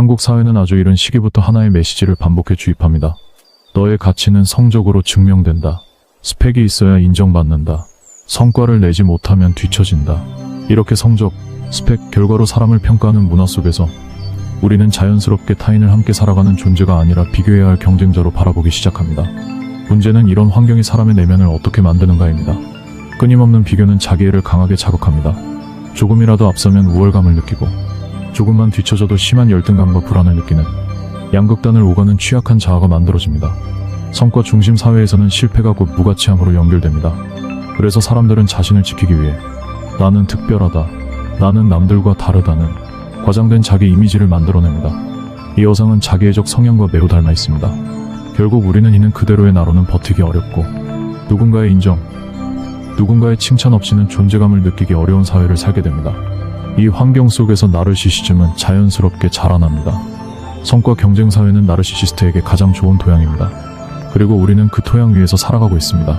한국 사회는 아주 이른 시기부터 하나의 메시지를 반복해 주입합니다. 너의 가치는 성적으로 증명된다. 스펙이 있어야 인정받는다. 성과를 내지 못하면 뒤처진다. 이렇게 성적, 스펙, 결과로 사람을 평가하는 문화 속에서 우리는 자연스럽게 타인을 함께 살아가는 존재가 아니라 비교해야 할 경쟁자로 바라보기 시작합니다. 문제는 이런 환경이 사람의 내면을 어떻게 만드는가입니다. 끊임없는 비교는 자기애를 강하게 자극합니다. 조금이라도 앞서면 우월감을 느끼고 조금만 뒤처져도 심한 열등감과 불안을 느끼는 양극단을 오가는 취약한 자아가 만들어집니다. 성과 중심 사회에서는 실패가 곧 무가치함으로 연결됩니다. 그래서 사람들은 자신을 지키기 위해 나는 특별하다, 나는 남들과 다르다는 과장된 자기 이미지를 만들어냅니다. 이 여성은 자기애적 성향과 매우 닮아 있습니다. 결국 우리는 이는 그대로의 나로는 버티기 어렵고 누군가의 인정, 누군가의 칭찬 없이는 존재감을 느끼기 어려운 사회를 살게 됩니다. 이 환경 속에서 나르시시즘은 자연스럽게 자라납니다. 성과 경쟁 사회는 나르시시스트에게 가장 좋은 토양입니다. 그리고 우리는 그 토양 위에서 살아가고 있습니다.